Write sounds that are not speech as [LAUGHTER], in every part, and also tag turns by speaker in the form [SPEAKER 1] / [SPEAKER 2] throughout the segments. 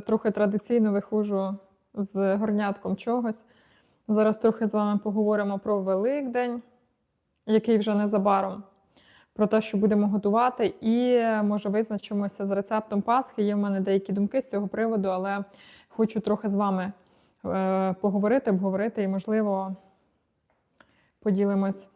[SPEAKER 1] Трохи традиційно виходжу з горнятком чогось. Зараз трохи з вами поговоримо про Великдень, який вже незабаром, про те, що будемо готувати, і може визначимося з рецептом Пасхи. Є в мене деякі думки з цього приводу, але хочу трохи з вами е, поговорити, обговорити і, можливо, поділимось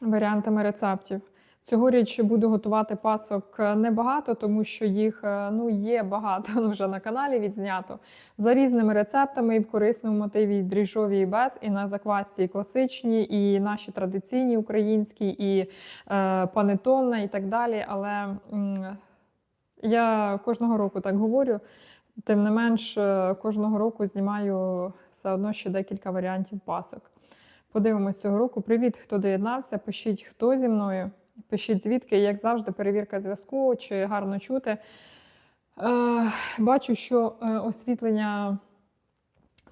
[SPEAKER 1] варіантами рецептів. Цьогоріч буду готувати пасок небагато, тому що їх е, ну, є багато [LAUGHS] ну, вже на каналі відзнято. За різними рецептами і в корисному мотиві, і дріжджові і без, і на заквасці і класичні, і наші традиційні українські, і е, панетонна, і так далі. Але м, я кожного року так говорю. Тим не менш, е, кожного року знімаю все одно ще декілька варіантів пасок. Подивимось цього року. Привіт, хто доєднався. Пишіть, хто зі мною. Пишіть звідки, як завжди, перевірка зв'язку, чи гарно чути. Е, бачу, що е, освітлення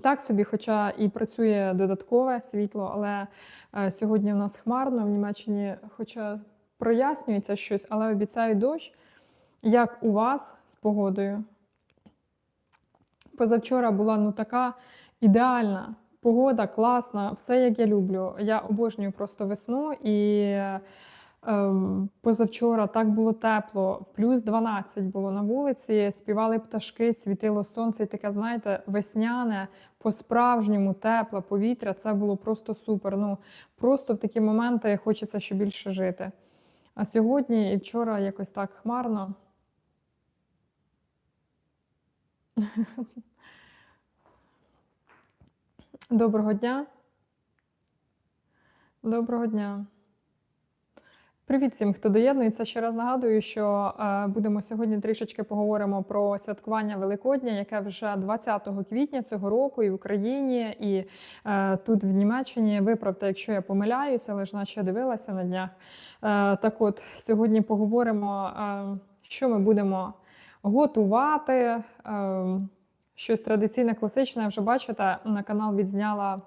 [SPEAKER 1] так собі, хоча і працює додаткове світло, але е, сьогодні в нас хмарно в Німеччині, хоча прояснюється щось, але обіцяють дощ. Як у вас з погодою? Позавчора була ну така ідеальна погода, класна, все як я люблю. Я обожнюю просто весну і. Ем, Позавчора так було тепло, плюс 12 було на вулиці, співали пташки, світило сонце, і таке, знаєте, весняне, по-справжньому тепле повітря. Це було просто супер. Ну, Просто в такі моменти хочеться ще більше жити. А сьогодні і вчора якось так хмарно. [LAUGHS] Доброго дня. Доброго дня. Привіт всім, хто доєднується. Ще раз нагадую, що е, будемо сьогодні трішечки поговоримо про святкування Великодня, яке вже 20 квітня цього року і в Україні, і е, тут в Німеччині. Виправте, якщо я помиляюся, але ж наче дивилася на днях. Е, так от сьогодні поговоримо, е, що ми будемо готувати. Е, щось традиційне, класичне. Вже бачите, на канал відзняла.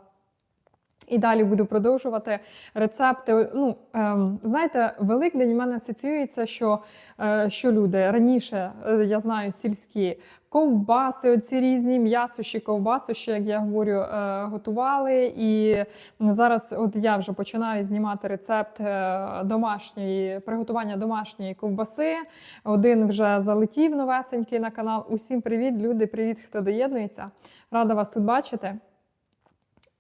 [SPEAKER 1] І далі буду продовжувати рецепти. Ну, ем, знаєте, Великдень у мене асоціюється, що е, що люди раніше, е, я знаю, сільські ковбаси, оці різні м'ясоші, ковбасоші, як я говорю, е, готували. І зараз от я вже починаю знімати рецепт е, домашньої приготування домашньої ковбаси. Один вже залетів новесенький на канал. Усім привіт, люди! Привіт, хто доєднується. Рада вас тут бачити.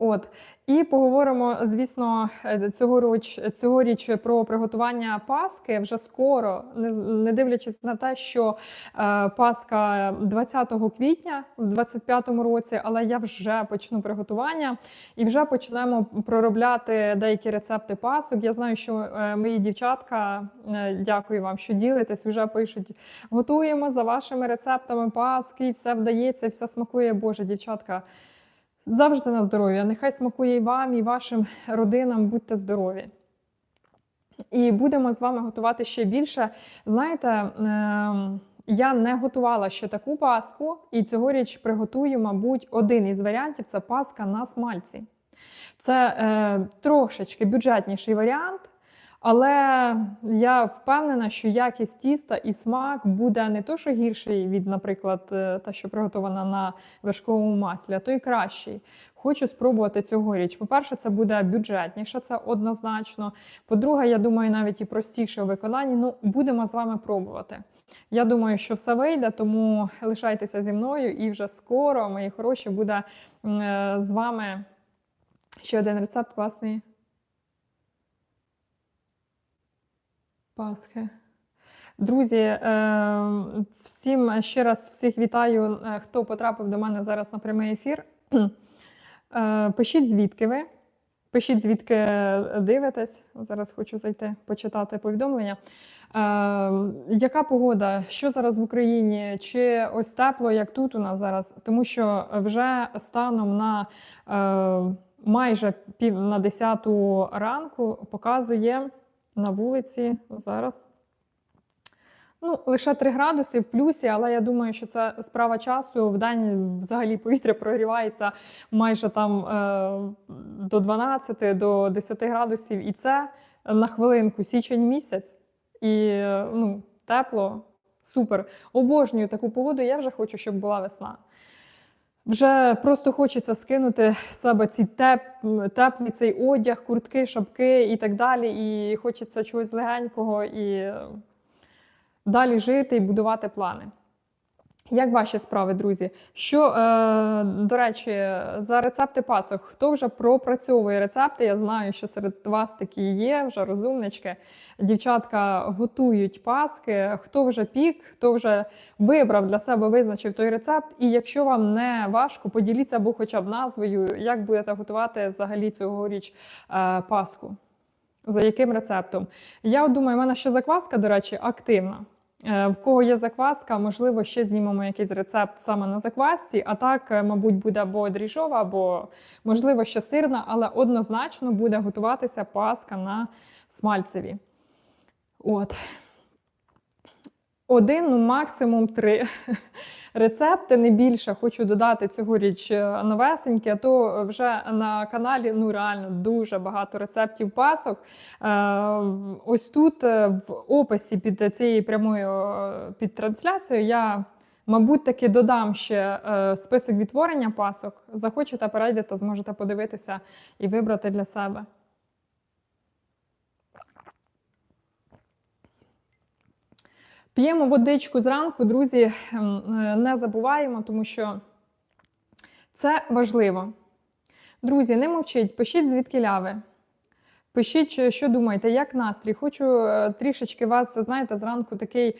[SPEAKER 1] От і поговоримо, звісно, е, цьогоріч, цьогоріч про приготування Паски вже скоро, не дивлячись на те, що е, Пасха 20 квітня в 25-му році, але я вже почну приготування і вже почнемо проробляти деякі рецепти пасок. Я знаю, що е, мої дівчатка, дякую вам, що ділитесь, вже пишуть. Готуємо за вашими рецептами Паски, все вдається, все смакує. Боже, дівчатка. Завжди на здоров'я. Нехай смакує і вам, і вашим родинам, будьте здорові. І будемо з вами готувати ще більше. Знаєте, ем, я не готувала ще таку паску, і цьогоріч приготую, мабуть, один із варіантів це паска на смальці. Це е, трошечки бюджетніший варіант. Але я впевнена, що якість тіста і смак буде не то, що гірший від, наприклад, е, та, що приготована на вершковому маслі, а то й кращий. Хочу спробувати цьогоріч. По-перше, це буде бюджетніше, це однозначно. По-друге, я думаю, навіть і простіше у виконанні. Ну, будемо з вами пробувати. Я думаю, що все вийде, тому лишайтеся зі мною і вже скоро, мої хороші, буде е, з вами ще один рецепт класний. Пасхи. Друзі, е, всім ще раз всіх вітаю, е, хто потрапив до мене зараз на прямий ефір. Е, пишіть, звідки ви. Пишіть, звідки дивитесь. Зараз хочу зайти почитати повідомлення. Яка погода? Що зараз в Україні? Чи ось тепло, як тут у нас зараз? Тому що вже станом на майже пів на 10 ранку показує на вулиці зараз. Ну, лише 3 градуси в плюсі, але я думаю, що це справа часу. В день взагалі повітря прогрівається майже там е, до 12, до 10 градусів. І це на хвилинку січень місяць. І ну, тепло, Супер. Обожнюю таку погоду. Я вже хочу, щоб була весна. Вже просто хочеться скинути з себе ці теп, теплі цей одяг, куртки, шапки і так далі. І хочеться чогось легенького і е, далі жити і будувати плани. Як ваші справи, друзі? Що, е, до речі, за рецепти пасок, хто вже пропрацьовує рецепти? Я знаю, що серед вас такі є, вже розумнички. Дівчатка готують паски. Хто вже пік, хто вже вибрав для себе, визначив той рецепт. І якщо вам не важко, поділіться або хоча б назвою, як будете готувати взагалі цьогоріч е, паску. За яким рецептом? Я думаю, в мене ще закваска, до речі, активна. Е, В кого є закваска, можливо, ще знімемо якийсь рецепт саме на заквасці, а так, е, мабуть, буде або дріжова, або, можливо, ще сирна, але однозначно буде готуватися паска на смальцеві. От. Один, ну максимум три [LAUGHS] рецепти, не більше. Хочу додати цьогоріч е, новесенькі, а то вже на каналі ну реально дуже багато рецептів пасок. Е, Ось тут е, в описі під цією прямою е, під трансляцією я. Мабуть, таки додам ще е, список відтворення пасок. Захочете, перейдете, зможете подивитися і вибрати для себе. П'ємо водичку зранку, друзі, ем, е, не забуваємо, тому що це важливо. Друзі, не мовчіть, пишіть звідки ляви. Пишіть, що- думаєте, як настрій. Хочу е, трішечки вас, знаєте, зранку такий,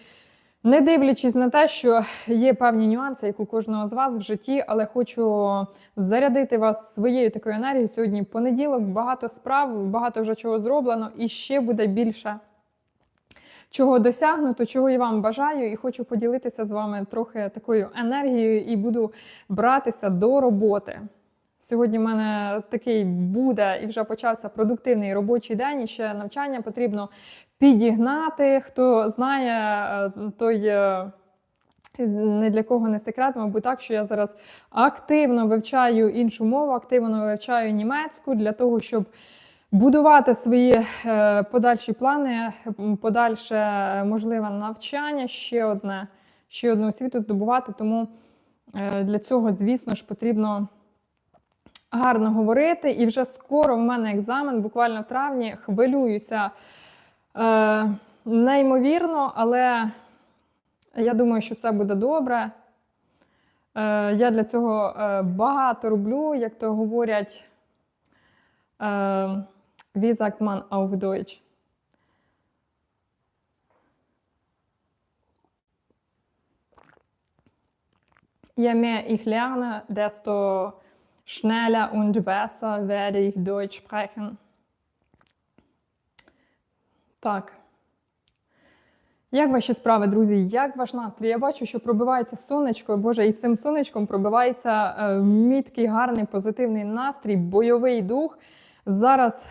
[SPEAKER 1] не дивлячись на те, що є певні нюанси, як у кожного з вас в житті, але хочу зарядити вас своєю такою енергією. Сьогодні понеділок, багато справ, багато вже чого зроблено, і ще буде більше чого досягнуто, чого і вам бажаю, і хочу поділитися з вами трохи такою енергією і буду братися до роботи. Сьогодні в мене такий буде і вже почався продуктивний робочий день. І ще навчання потрібно підігнати. Хто знає, е, той е, не для кого не секрет, мабуть, так, що я зараз активно вивчаю іншу мову, активно вивчаю німецьку для того, щоб будувати свої е, подальші плани, подальше е, можливе навчання, ще одне, ще одну освіту здобувати. Тому е, для цього, звісно ж, потрібно гарно говорити. І вже скоро в мене екзамен, буквально в травні, хвилююся е, неймовірно, але я думаю, що все буде добре. Я для цього багато роблю, як то говорять. Wie sagt man auf Deutsch? Je mehr ich lerne, desto schneller und besser werde ich Deutsch sprechen. Так. Як ваші справи, друзі? Як ваш настрій? Я бачу, що пробивається сонечко. Боже, і з цим сонечком пробивається е, міткий, гарний, позитивний настрій, бойовий дух. Зараз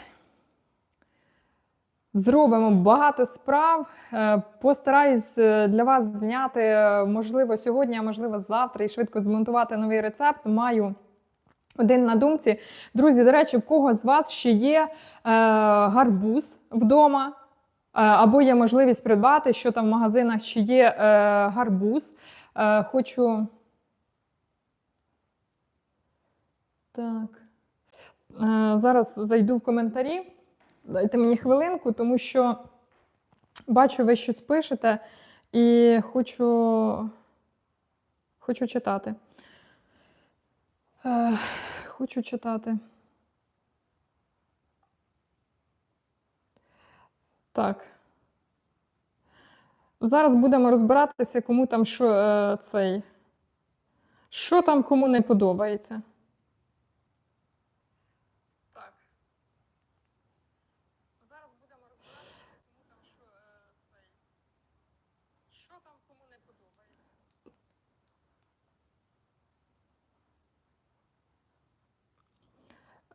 [SPEAKER 1] зробимо багато справ. Е, Постараюсь е, для вас зняти, е, можливо, сьогодні, а можливо, завтра і швидко змонтувати новий рецепт. Маю один на думці. Друзі, до речі, в кого з вас ще є гарбуз вдома? Або є можливість придбати, що там в магазинах ще є гарбуз. Хочу. Так. Зараз зайду в коментарі. Дайте мені хвилинку, тому що бачу, ви щось пишете і хочу, хочу читати. Хочу читати. Так. Зараз будемо розбиратися, кому там що е, цей. Що там кому не подобається. Так. Зараз будемо розбиратися, кому там що е, цей. Що там кому не подобається.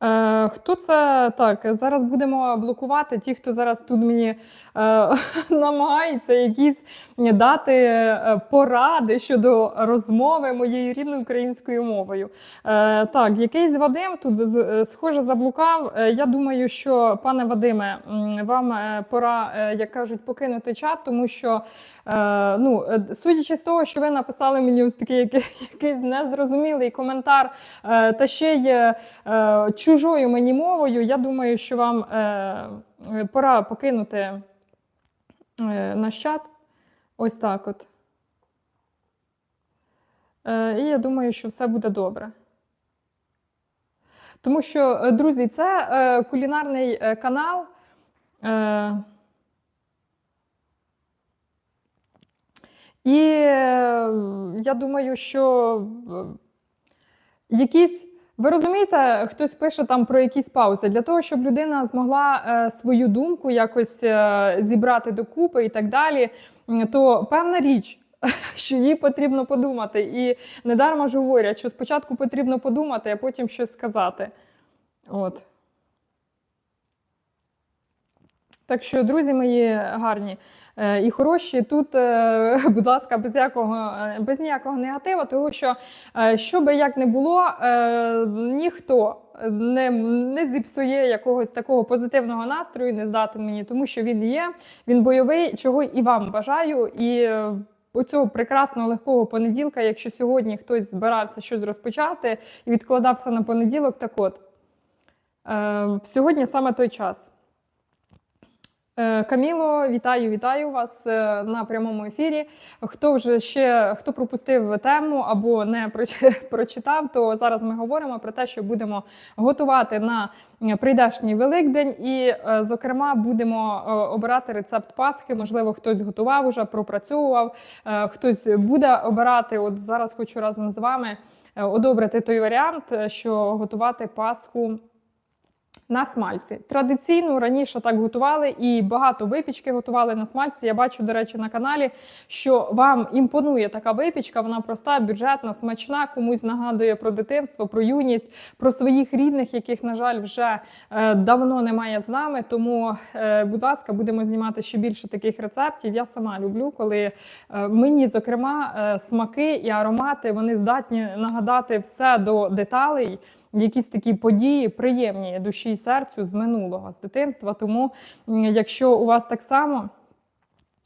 [SPEAKER 1] Е, хто це так? Зараз будемо блокувати ті, хто зараз тут мені е, [LAUGHS] намагається якісь дати е, поради щодо розмови моєю рідною українською мовою. Е, так, якийсь Вадим тут е, схоже заблукав. Я думаю, що пане Вадиме, вам пора, як кажуть, покинути чат, тому що е, ну, судячи з того, що ви написали мені ось такий [LAUGHS] якийсь незрозумілий коментар, е, та ще е, е, чужою мені мовою, я думаю, що вам е, е, пора покинути е, наш чат. Ось так от. Е, і я думаю, що все буде добре. Тому що, е, друзі, це е, кулінарний е, канал. Е, і я думаю, що якісь. Ви розумієте, хтось пише там про якісь паузи для того, щоб людина змогла е, свою думку якось е, зібрати докупи і так далі, то певна річ, [LAUGHS] що їй потрібно подумати. І недарма ж говорять, що спочатку потрібно подумати, а потім щось сказати. От. Так що, друзі мої гарні е, і хороші, тут, е, [LAUGHS] будь ласка, без, якого, е, без ніякого негативу, тому що, що би як не було, ніхто не, не зіпсує якогось такого позитивного настрою, не здатен мені, тому що він є, він бойовий, чого і вам бажаю. І оцього прекрасного легкого понеділка, якщо сьогодні хтось збирався щось розпочати і відкладався на понеділок, так от. Е, Сьогодні саме той час. Е, Каміло, вітаю, вітаю вас е, на прямому ефірі. Хто вже ще хто пропустив тему або не [LAUGHS] прочитав, то зараз ми говоримо про те, що будемо готувати на прийдешній Великдень, і, е, зокрема, будемо обирати рецепт Пасхи. Можливо, хтось готував уже, пропрацьовував, хтось буде обирати. От зараз хочу разом з вами одобрити той варіант, що готувати Пасху. На смальці. Традиційно раніше так готували і багато випічки готували на смальці. Я бачу, до речі, на каналі, що вам імпонує така випічка. Вона проста, бюджетна, смачна, комусь нагадує про дитинство, про юність, про своїх рідних, яких, на жаль, вже е, давно немає з нами. Тому, е, будь ласка, будемо знімати ще більше таких рецептів. Я сама люблю, коли е, мені, зокрема, е, смаки і аромати вони здатні нагадати все до деталей якісь такі події приємні душі і серцю з минулого, з дитинства. Тому, якщо у вас так само.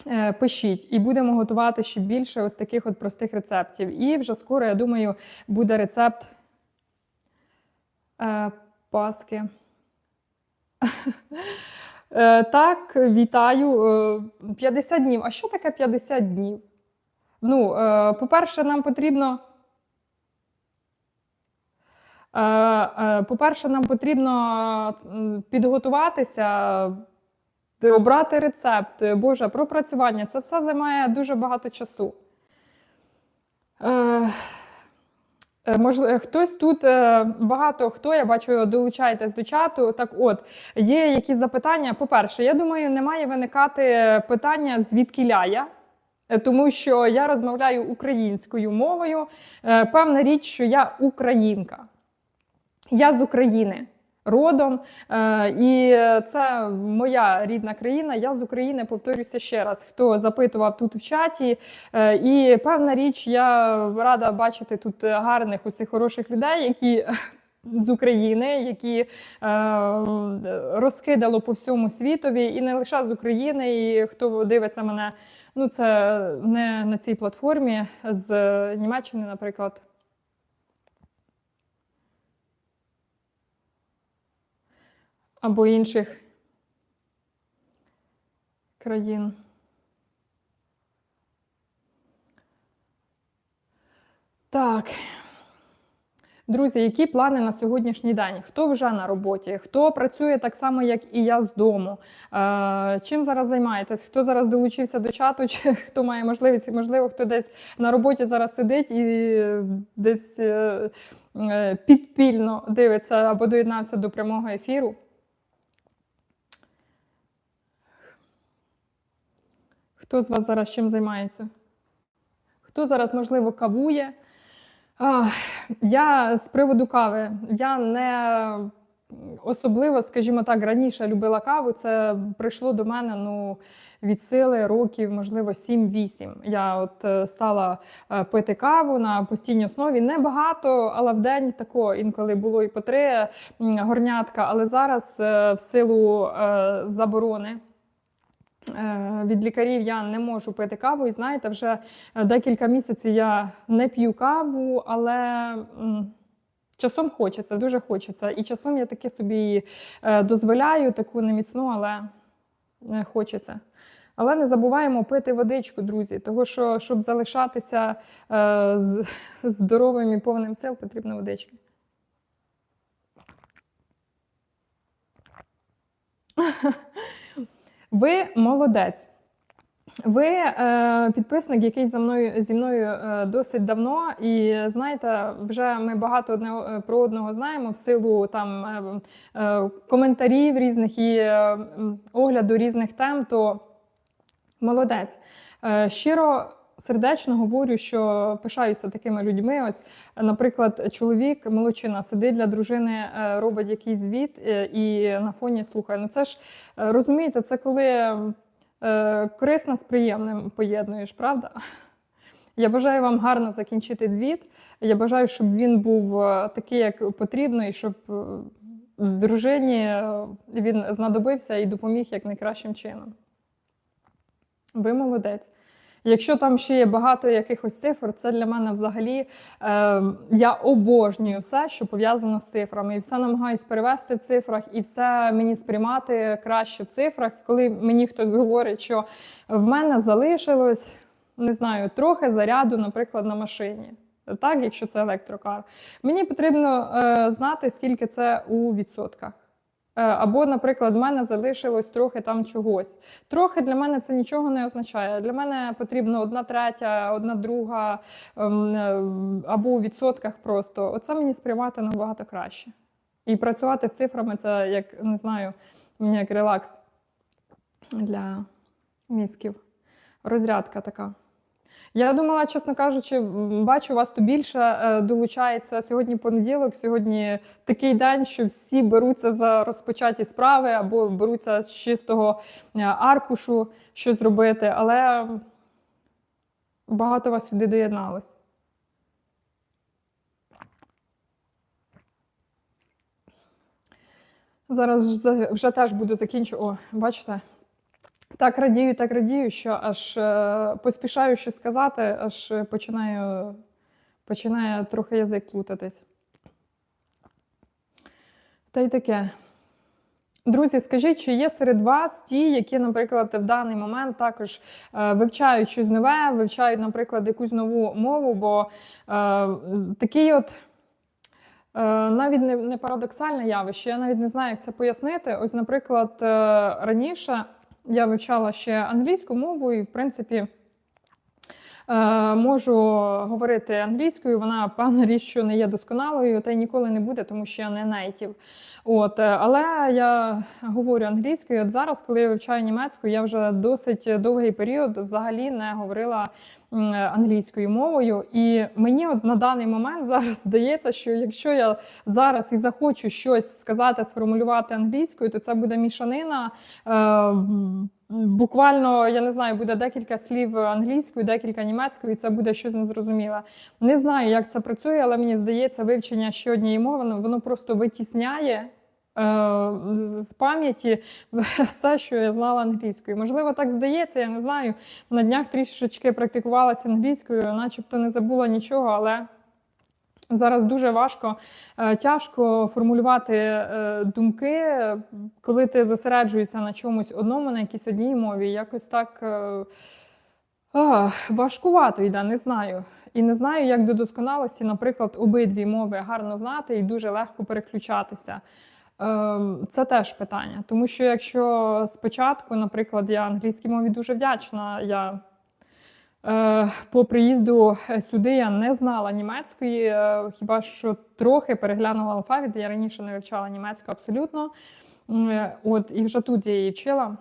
[SPEAKER 1] е, Пишіть і будемо готувати ще більше ось таких от простих рецептів. І вже скоро, я думаю, буде рецепт е, паски. [LAUGHS] Е, так, вітаю. Е, 50 днів. А що таке 50 днів? Ну, е, по-перше, нам потрібно. Е, е, По-перше, нам потрібно підготуватися, обрати рецепт, Боже, пропрацювання. Це все займає дуже багато часу. Е, Можливо, хтось тут багато хто, я бачу, долучаєтесь до чату. Так от, є якісь запитання. По-перше, я думаю, не має виникати питання, звідки я. Е, Тому що я розмовляю українською мовою. Певна річ, що я українка. Я з України родом, е, і це моя рідна країна. Я з України повторюся ще раз. Хто запитував тут в чаті. Е, І певна річ, я рада бачити тут гарних, усіх хороших людей, які. З України, які е, розкидало по всьому світові, і не лише з України, і хто дивиться мене, ну це не на цій платформі з Німеччини, наприклад. Або інших країн. Так. Друзі, які плани на сьогоднішній день? Хто вже на роботі? Хто працює так само, як і я з дому? Е, чим зараз займаєтесь? Хто зараз долучився до чату? Чи [LAUGHS] хто має можливість? Можливо, хто десь на роботі зараз сидить і десь е, е, підпільно дивиться або доєднався до прямого ефіру? Хто з вас зараз чим займається? Хто зараз, можливо, кавує? Я з приводу кави. Я не особливо, скажімо так, раніше любила каву. Це прийшло до мене ну, від сили років, можливо, 7-8. Я от е, стала е, пити каву на постійній основі. Небагато, але в день тако інколи було і по три горнятка. Але зараз е, в силу заборони. Е, Від лікарів я не можу пити каву, і знаєте, вже е, декілька місяців я не п'ю каву, але часом хочеться, дуже хочеться. І часом я таки собі е, дозволяю таку неміцну, але хочеться. Але не забуваємо пити водичку, друзі, тому що, щоб залишатися з, [LAUGHS] здоровим і повним сил, потрібна водичка. [LAUGHS] Ви молодець. Ви е, підписник, який за мною зі мною е, досить давно, і знаєте, вже ми багато одне е, про одного знаємо в силу там е, е, коментарів різних і е, огляду різних тем. То молодець. Е, щиро сердечно говорю, що пишаюся такими людьми. Ось, наприклад, чоловік, молодчина, сидить для дружини, е, робить якийсь звіт е, і на фоні слухає. Ну це ж е, розумієте, це коли корисно з приємним поєднуєш, правда? Я бажаю вам гарно закінчити звіт. Я бажаю, щоб він був такий, як потрібно, і щоб дружині він знадобився і допоміг як найкращим чином. Ви молодець. Якщо там ще є багато якихось цифр, це для мене взагалі е, я обожнюю все, що пов'язано з цифрами. І все намагаюсь перевести в цифрах, і все мені сприймати краще в цифрах. Коли мені хтось говорить, що в мене залишилось, не знаю, трохи заряду, наприклад, на машині. Так, якщо це електрокар, мені потрібно е, знати, скільки це у відсотках. Е, Або, наприклад, в мене залишилось трохи там чогось. Трохи для мене це нічого не означає. Для мене потрібно одна третя, одна друга ем, е, або у відсотках просто. Оце мені сприймати набагато краще. І працювати з цифрами це як не знаю, як релакс для мізків. Розрядка така. Я думала, чесно кажучи, бачу, вас тут більше е, долучається сьогодні понеділок, сьогодні такий день, що всі беруться за розпочаті справи або беруться з чистого е, аркушу щось робити, але багато вас сюди доєдналось. Зараз вже теж буду закінчувати. О, бачите? Так радію, так радію, що аж е, поспішаю щось сказати, аж е, починаю, починає трохи язик плутатись. Та й таке. Друзі, скажіть, чи є серед вас ті, які, наприклад, в даний момент також е, вивчають щось нове, вивчають, наприклад, якусь нову мову, бо е, такий от. Е, Навіть не, не парадоксальне явище, я навіть не знаю, як це пояснити. Ось, наприклад, раніше я вивчала ще англійську мову, і, в принципі, можу говорити англійською. Вона певна річ, що не є досконалою, та й ніколи не буде, тому що я не нейтів. От, е, але я говорю англійською. От зараз, коли я вивчаю німецьку, я вже досить довгий період взагалі не говорила англійською мовою. І мені от на даний момент зараз здається, що якщо я зараз і захочу щось сказати, сформулювати англійською, то це буде мішанина. Буквально, я не знаю, буде декілька слів англійською, декілька німецькою, і це буде щось незрозуміле. Не знаю, як це працює, але мені здається, вивчення ще однієї мови воно, воно просто витісняє е, з пам'яті [LAUGHS] все, що я знала англійською. Можливо, так здається, я не знаю. На днях трішечки практикувалася англійською, начебто не забула нічого, але. Зараз дуже важко, е, тяжко формулювати е, думки, коли ти зосереджуєшся на чомусь одному, на якійсь одній мові. Якось так е, а, важкувато йде, не знаю. І не знаю, як до досконалості, наприклад, обидві мови гарно знати і дуже легко переключатися. Ем, Це теж питання. Тому що якщо спочатку, наприклад, я англійській мові дуже вдячна, я По приїзду сюди я не знала німецької, е, хіба що трохи переглянула алфавіт. Я раніше не вивчала німецьку абсолютно. Е, От, і вже тут я її вчила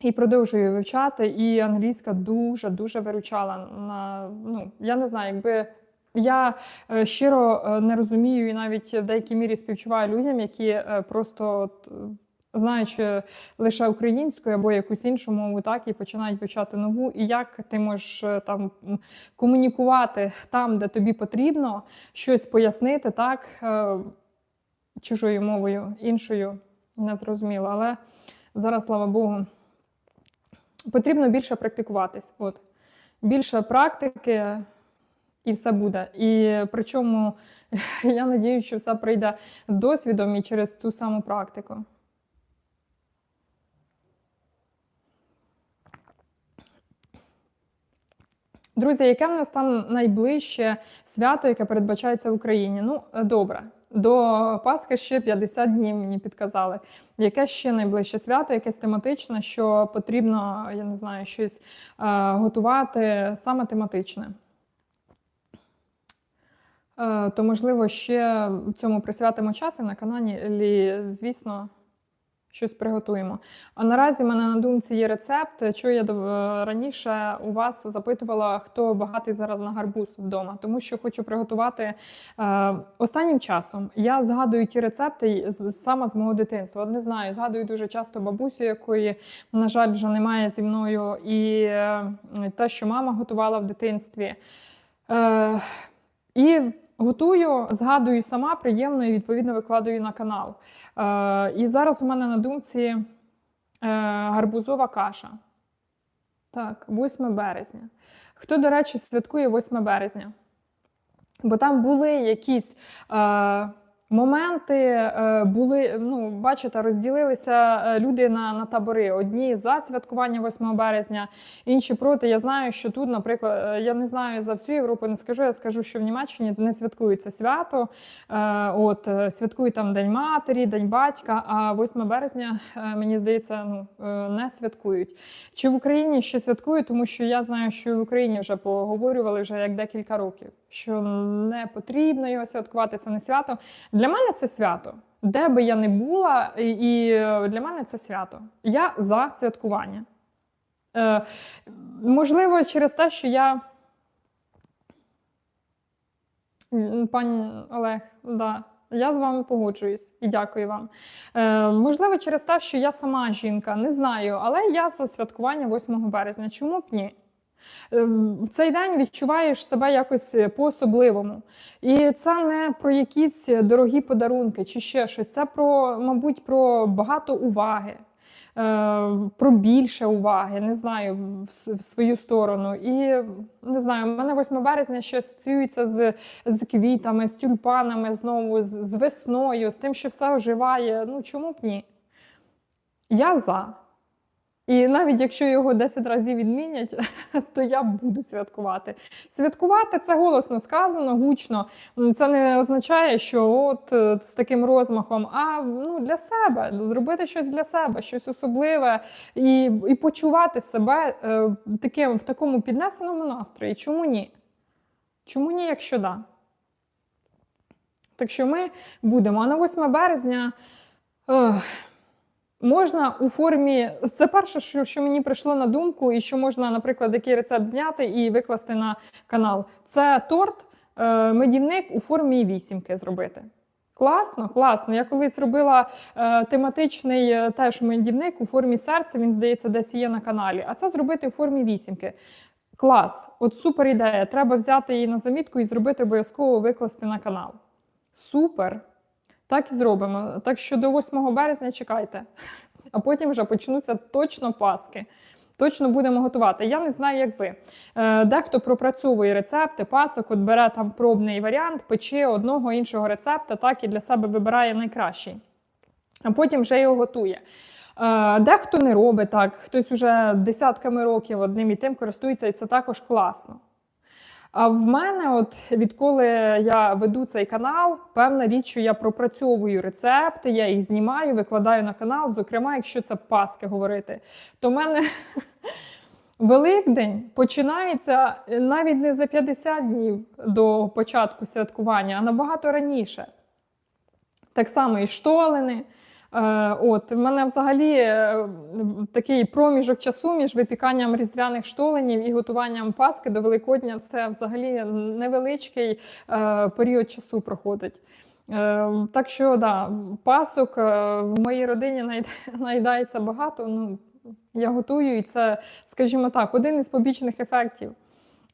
[SPEAKER 1] і продовжую вивчати. І англійська дуже-дуже виручала. На, ну, я не знаю, якби Я е, щиро е, не розумію і навіть в деякій мірі співчуваю людям, які е, просто е, знаючи лише українську або якусь іншу мову, так і починають вивчати нову. І як ти можеш е, там комунікувати там, де тобі потрібно, щось пояснити, так е, чужою мовою, іншою не зрозуміло. Але зараз, слава Богу, потрібно більше практикуватись. От. Більше практики. І все буде. І причому [LAUGHS] я надію, що все прийде з досвідом і через ту саму практику. Друзі, яке в нас там найближче свято, яке передбачається в Україні? Ну, е, добре. До Пасхи ще 50 днів мені підказали. Яке ще найближче свято, якесь тематичне, що потрібно, я не знаю, щось е, готувати саме тематичне. Е, то, можливо, ще цьому присвятимо час і на каналі, звісно, щось приготуємо. А наразі в мене на думці є рецепт. Що я е, раніше у вас запитувала, хто багатий зараз на гарбуз вдома, тому що хочу приготувати е, останнім часом. Я згадую ті рецепти саме з мого дитинства. Не знаю, згадую дуже часто бабусю, якої, на жаль, вже немає зі мною, і е, те, що мама готувала в дитинстві. І готую, згадую сама приємно і відповідно викладаю на канал. Е, і зараз у мене на думці е, гарбузова каша. Так, 8 березня. Хто, до речі, святкує 8 березня? Бо там були якісь е, моменти, е, були, ну, бачите, розділилися е, люди на, на табори. Одні за святкування 8 березня, інші проти. Я знаю, що тут, наприклад, е, я не знаю за всю Європу, не скажу. Я скажу, що в Німеччині не святкують це свято. От святкують там День матері, День батька. А 8 березня, мені здається, ну не святкують. Чи в Україні ще святкують, тому що я знаю, що в Україні вже поговорювали вже як декілька років, що не потрібно його святкувати. Це не свято. Для мене це свято. Де би я не була, і для мене це свято. Я за святкування. Е, можливо, через те, що я. М, Пан Олег, да, я з вами погоджуюсь і дякую вам. Е, можливо, через те, що я сама жінка, не знаю, але я за святкування 8 березня. Чому б ні? Е, В цей день відчуваєш себе якось е, по-особливому. І це не про якісь дорогі подарунки чи ще щось. Це про, мабуть, про багато уваги. е, Про більше уваги, не знаю, в свою сторону. І не знаю, у мене 8 березня ще асоціюється з, з квітами, з тюльпанами знову, з, з весною, з тим, що все оживає. Ну чому б ні? Я за. І навіть якщо його 10 разів відмінять, [LAUGHS] то я буду святкувати. Святкувати це голосно сказано, гучно. Це не означає, що от е, з таким розмахом, а ну, для себе, зробити щось для себе, щось особливе, і, і почувати себе е, таким, в такому піднесеному настрої. Чому ні? Чому ні, якщо да? Так що ми будемо. А на 8 березня. ех, Можна у формі, це перше, що, що мені прийшло на думку, і що можна, наприклад, який рецепт зняти і викласти на канал. Це торт, е, медівник у формі вісімки зробити. Класно, класно. Я колись робила е, тематичний е, теж медівник у формі серця, він, здається, десь є на каналі. А це зробити у формі вісімки. Клас, от супер ідея. Треба взяти її на замітку і зробити обов'язково викласти на канал. Супер! Так і зробимо. Так що до 8 березня чекайте. А потім вже почнуться точно паски. Точно будемо готувати. Я не знаю, як ви. Е, Дехто пропрацьовує рецепти, пасок, от бере там пробний варіант, пече одного іншого рецепта, так і для себе вибирає найкращий. А потім вже його готує. Е, Дехто не робить так, хтось уже десятками років одним і тим користується, і це також класно. А в мене, от відколи я веду цей канал, певна річ, що я пропрацьовую рецепти, я їх знімаю, викладаю на канал. Зокрема, якщо це паски говорити, то в мене [LAUGHS] Великдень починається навіть не за 50 днів до початку святкування, а набагато раніше. Так само і штолени, Е, От, в мене взагалі е, такий проміжок часу між випіканням різдвяних штоленів і готуванням Паски до Великодня це взагалі невеличкий е, період часу проходить. Е, Так що, да, пасок е, в моїй родині найд- [LAUGHS] наїдається багато. Ну, я готую, і це, скажімо так, один із побічних ефектів.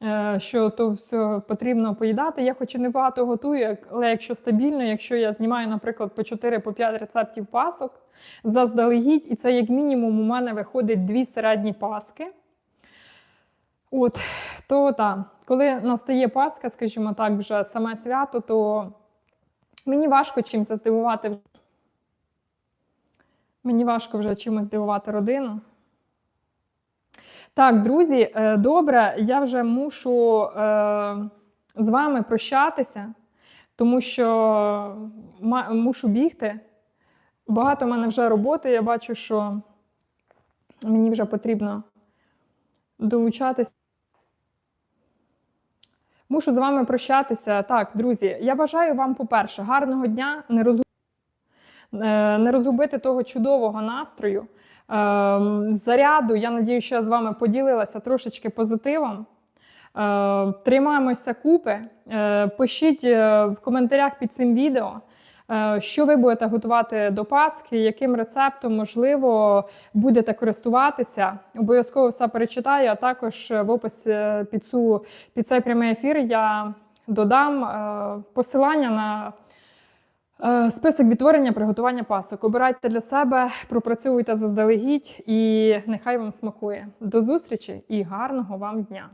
[SPEAKER 1] Е, Що то все потрібно поїдати. Я хоч і не багато готую, але якщо стабільно, якщо я знімаю, наприклад, по 4-5 рецептів пасок заздалегідь, і це як мінімум у мене виходить дві середні паски. От, то так, коли настає Пасха, скажімо так, вже саме свято, то мені важко чимось здивувати. Мені важко вже чимось здивувати родину. Так, друзі, е, добре, я вже мушу е, з вами прощатися, тому що мушу бігти. Багато в мене вже роботи. Я бачу, що мені вже потрібно долучатися. Мушу з вами прощатися. Так, друзі, я бажаю вам, по-перше, гарного дня, не розгуб... е, не розгубити того чудового настрою, ем, заряду. Я надію, що я з вами поділилася трошечки позитивом. Е, Тримаємося купи. Е, Пишіть в коментарях під цим відео, що ви будете готувати до Пасхи, яким рецептом, можливо, будете користуватися. Обов'язково все перечитаю, а також в опис під, цю, під цей прямий ефір я додам посилання на. Е, Список відтворення приготування пасок. Обирайте для себе, пропрацьовуйте заздалегідь і нехай вам смакує. До зустрічі і гарного вам дня!